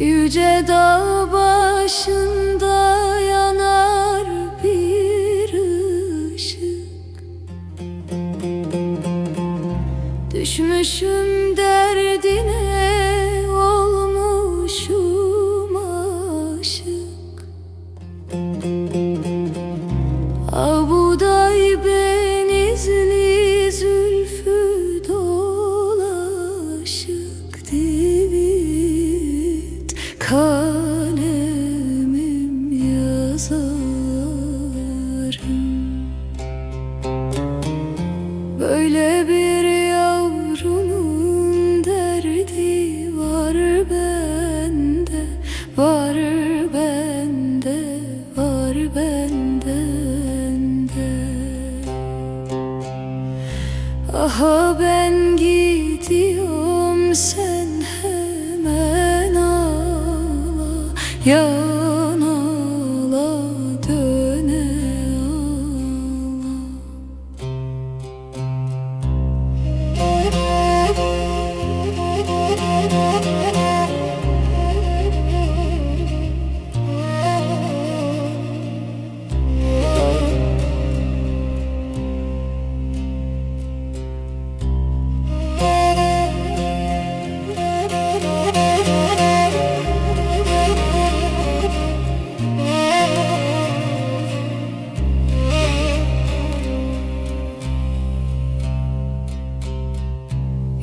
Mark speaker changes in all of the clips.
Speaker 1: Yüce dağ başında yanar bir ışık. Düşmüşüm derdine Kalemim yazarım. Böyle bir yavrunun derdi var bende Var bende, var bende. Aha ben gidiyorum sen 有。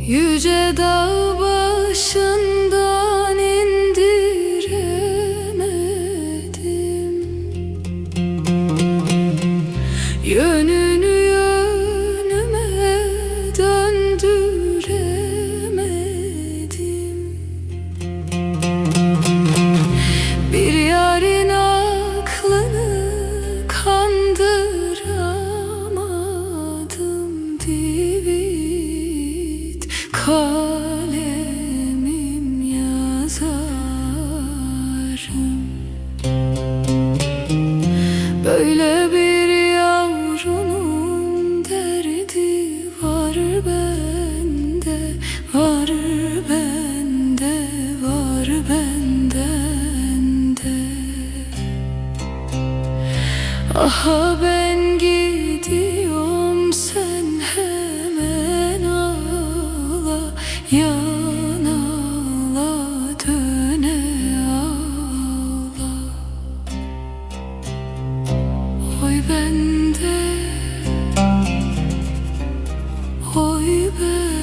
Speaker 1: Yüce dağ başından indiremedim. Yönünü yönüme döndüremedim. Bir yarın aklını kandıramadım divit Kalemim yazarım. Böyle bir yavrunun derdi var bende Var bende, var bendende Aha ben gidiyorum bende. Oy bende